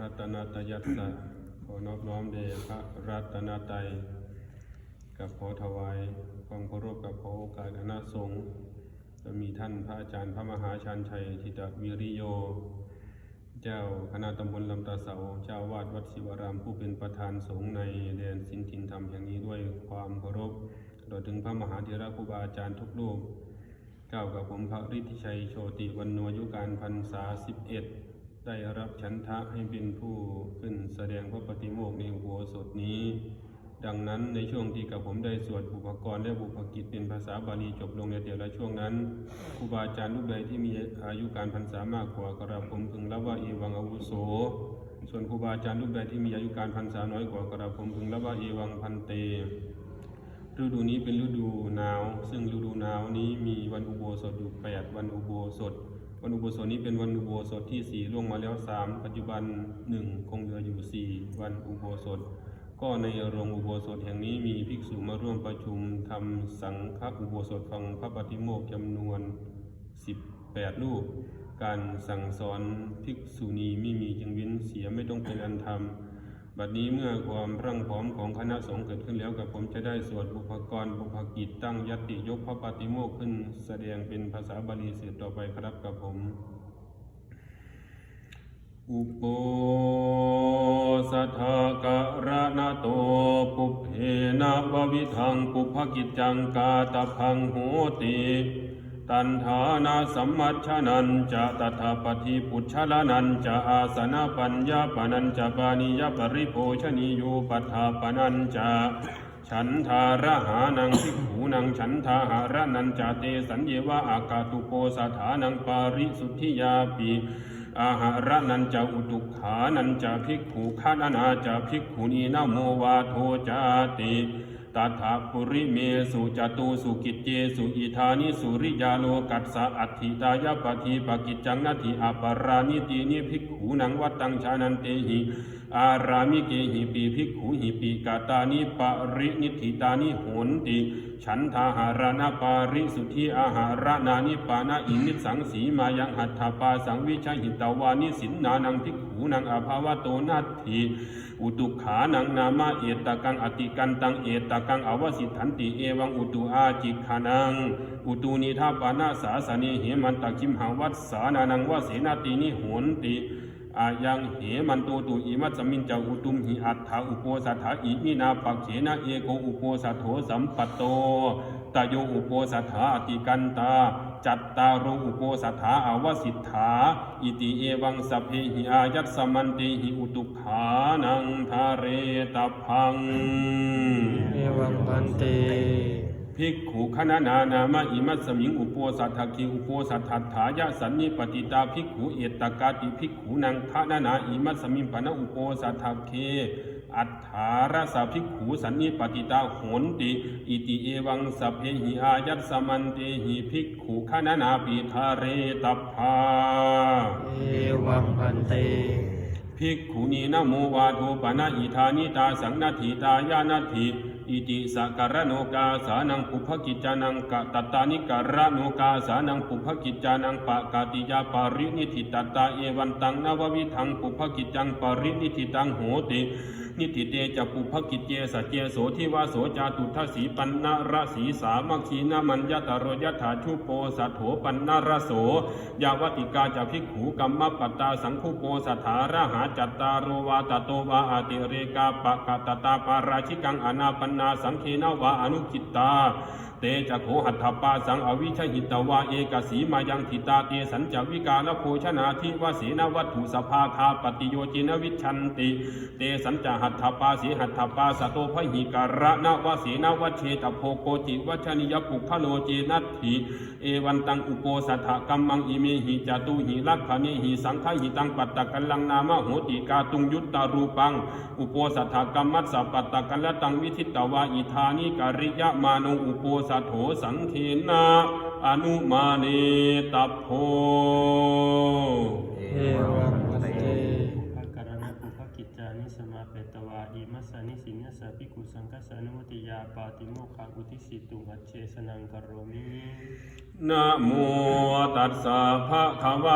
รัตนตยัสสะขอนอบน้อมเดชพระรัตนตรัยกับขอถวายความเคารพกับขอโอกาสคณะสงฆ์จะมีท่านพระอาจารย์พระมหาชันชัยทิตวิริโย เจ้าคณะตำบลลำตาเสา เจ้าวาดวัดศิวารามผู้เป็นประธานสงฆ์ในแดนสินทินธรรมแห่งนี้ด้วยความเคารพตลอดถึงพระมหาเถระครูบาอาจารย์ทุกรูปก้ากับผมพระฤทธิชัยโชติวันโนอยุการพรรษาสิบเอ็ด ได้รับฉันทะให้เป็นผู้ขึ้นแสดงพระปฏิโมกข์ในอุโบสถนี้ ดังนั้นในช่วงที่กับผมได้สวดบุพกรและบุพกิจเป็นภาษาบาลีจบลงในแต่ละช่วงนั้นครูบาอาจารย์รูปใดที่มีอายุการพรรษามากกว่ากระผมพึงรับว่าเอวังอาวุโส ส่วนครูบาอาจารย์รูปใดที่มีอายุการพรรษาน้อยกว่ากระผมพึงรับว่าเอวังพันเตฤดูนี้เป็นฤดูหนาว ซึ่งฤดูหนาวนี้มีวันอุโบสถอยู่แปดวันอุโบสถ วันอุโบสถนี้เป็นวันอุโบสถที่สี่ล่วงมาแล้วสามปัจจุบันหนึ่งคงเหลืออยู่สี่วันอุโบสถ ก็ในโรงอุโบสถแห่งนี้มีภิกษุมาร่วมประชุมทำสังฆอุโบสถฟังพระปฏิโมกจำนวนสิบแปดรูป การสั่งสอนภิกษุณีไม่มีจึงวินเสียไม่ต้องเป็นอันธรรม บัดนี้เมื่อความร่างพร้อมของคณะสงฆ์เกิดขึ้นแล้วกับผมจะได้สวดบุพกรบุพกิจตั้งยติยกพระปฏิโมกขึ้น แสดงเป็นภาษาบาลีสืบต่อไปครับกับผม อุปโปสัทธกระนะโตปุเพนะววิทังปุพกิจจังกาตพังโหติ ตันฐานาสัมมัชฌนันจะตถาปฏิปุชฌลนันจะอาสนะปัญญาปนันจะปานิยปริโภชนิโยปัฏฐาปนันจะฉันทาระหานังพิกขูนังฉันทาหาระนันจาเตสัญเยวะอากาตุโกสถานังปาริสุทธิยาปีอาหาระนันจะอุตุขานันจะพิกขูคานานาจะพิกขุนีนาโมวาโทจาติ ตถาปุริเมสุจตูสุกิจเจสุอิธานิสุริยาโลกัสสะอัตถิตายปฏิปกิจจังนาทิอปารานิตีนิภิกขูนังวัตตังชานันเตหิ อารามิเกหิปีภิกขุหิปีกาตานิปรินิธิตานิโหนติฉันทาหารนาปาริสุทธิอาหารนานิปานาอินิสังสีมายังหัตถปาสังวิชหิตาวานิสินนานังภิกขุนังอภาวโตนาทีอุตุขานังนามาเอตกังอติกันตังเอตกังอวสิทันติเอวังอุตุอาจิขานังอุตุนิทาปานาสาสนีเหมันตะคิมหังวัสานานังวเสนาตินิโหนติ อายังเหมันโตตุอิมัสมินจาอุตุมหิอัตถาอุโปสัทธาอิมินาปักเขนะเอโกอุโปสัทโธสัมปัตโตตโยอุโปสัทธาอติกันตาจัตตารุอุโปสัทธาอาวสิทธาอิติเอวังสัพเพหิอายัตสมันเตหิอุตุขานังทาเรตพังเอวังพันเต ภิกขุขณนานามะอิมัสสมิงอุปโปสัทธคิอุปโปสัทธัตถายะสันนิปติตาภิกขุเอตตกาติภิกขุนังขณนาอิมัสสมิงปนะอุปโปสัทธเคอัฏฐารสาภิกขุสันนิปติตาโหนติอิติเอวังสัพเพหิอายัตสมันเตหิภิกขุขณนาปิทาเรตพาเอวังพันเตภิกขุนีนะโมวาโทปนะอิธานิตาสังนาทิตายานาทิ อิติสักการะโนกาสานังปุพกิจจานังกะตตานิการะโนกาสานังปุพกิจจานังปะกาติยาปารินิธิตตาเอวันตังนววิทังปุพกิจจังปารินิธิตังโหตินิธิเตจะปุพกิจเจสเจโสทิวาโสจาตุทัสีปันนรสีสามัคคีนามัญญตารยถาชุโปสัทโถปันนรโสยาวติกาจะภิกขูกัมมปัตตาสังคุโปสถาระหาจัตตารโรวาตโตวาอาติเรกาปะกตตาปาราชิกังอนาปนนาสังเคนาวาอนุกิตตา เตจะโขหัตถปาสังอวิชหิตวาเอกสีมายังทิตาเตสัญจวิกาลโภชนาทิวเสนวัตถุสภาคาปฏิโยจินวิชันติ เตสัญจหัตถปาสีหัตถปาสโตพหิการะนวเสนวัชเชตโพโกจิวัชนิยปุคโลเจนัตถิเอวันตังอุโปสัทธกัมมังอิเมหิจตุหิลักขณิหิสังฆหิตังปัตตะกัลังนามโหติกาตุงยุตตารูปัง อุโปสัทธกัมมัสสะปัตตะกัลลตังวิทิตวาอิธานิกริยมานุอุโปสัทโธสังเขนาอนุมาเนตโพเอวังพันเตภาการณะปุพกิจจานิสมาเปตวาอิมัสสานิสิญญสาภิกขุสังกัสสานุมติยาปาติโมกขาอุทิสิตุหัจเชสนังกโรมินะโมตัสสะภะคะวะ